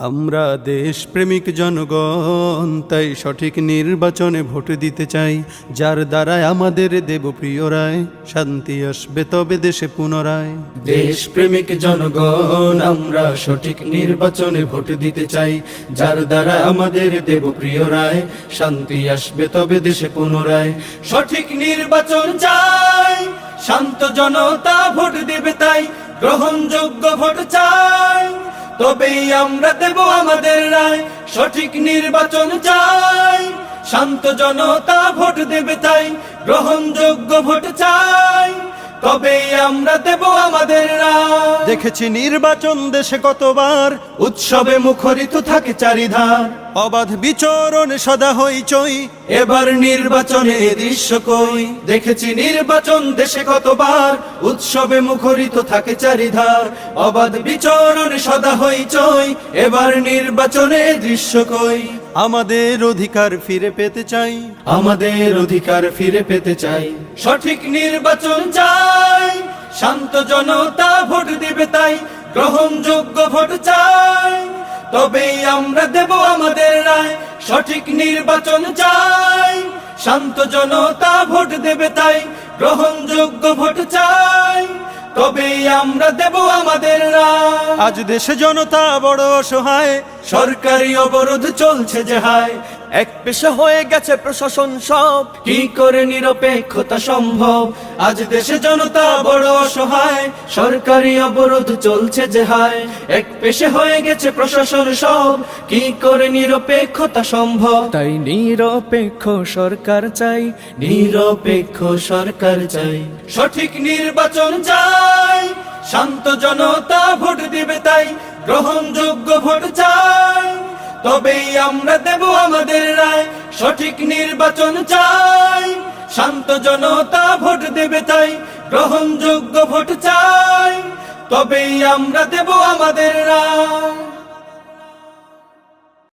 আমরা দেশ প্রেমিক জনগণ, তাই সঠিক নির্বাচনে ভোট দিতে চাই। যার দ্বারায় আমাদের দেব প্রিয় রায়, শান্তি আসবে তবে দেশে পুনরায়। দেশ প্রেমিক জনগণ, আমরা সঠিক নির্বাচনে ভোট দিতে চাই। যার দ্বারা আমাদের দেব প্রিয় রায়, শান্তি আসবে তবে দেশে পুনরায়। সঠিক নির্বাচন চাই, শান্ত জনতা ভোট দেবে তাই। গ্রহণযোগ্য ভোট চাই। তবেই আমরা দেব আমাদের রায়। সঠিক নির্বাচন চাই। শান্ত জনতা ভোট দেবে তাই। গ্রহণযোগ্য ভোট চাই। তবেই আমরা দেব আমাদের দেখেছি নির্বাচন দেশে কতবার। উৎসবে মুখরিত থাকে চারিধার। অবাধ বিচরণ সদা হইচই। এবার নির্বাচনে দৃশ্য কই। দেখেছি নির্বাচন দেশে কতবার। উৎসবে মুখরিত থাকে চারিধার। অবাধ বিচরণ সদা হইচই। এবার নির্বাচনে দৃশ্য কই। আমাদের অধিকার ফিরে পেতে চাই। আমাদের অধিকার ফিরে পেতে চাই। সঠিক নির্বাচন চাই। শান্ত জনতা ভোট দেবে তাই। গ্রহণযোগ্য ভোট চাই। তবেই আমরা দেব আমাদের রায়। সঠিক নির্বাচন চাই। শান্ত জনতা ভোট দেবে তাই। গ্রহণযোগ্য ভোট চাই। তবেই আমরা দেব আমাদের রায়। আজ দেশে জনতা বড় অসহায়। সরকারি অবরোধ চলছে যে হায়। এক পেশা হয়ে গেছে প্রশাসন সব। কি করে নিরপেক্ষতা সম্ভব? আজ দেশে জনতা বড় অসহায়। সরকারি অবরোধ চলছে যে হায়। এক পেশে হয়ে গেছে প্রশাসন সব। কি করে নিরপেক্ষতা সম্ভব? তাই নিরপেক্ষ সরকার চাই। নিরপেক্ষ সরকার চাই। সঠিক নির্বাচন চাই। শান্ত জনতা ভোট দিবে তাই। গ্রহণযোগ্য ভোট চাই। তবেই আমরা দেব আমাদের রায়। সঠিক নির্বাচন চাই। শান্ত জনতা ভোট দেবে তাই। গ্রহণযোগ্য ভোট চাই। তবেই আমরা দেব আমাদের রায়।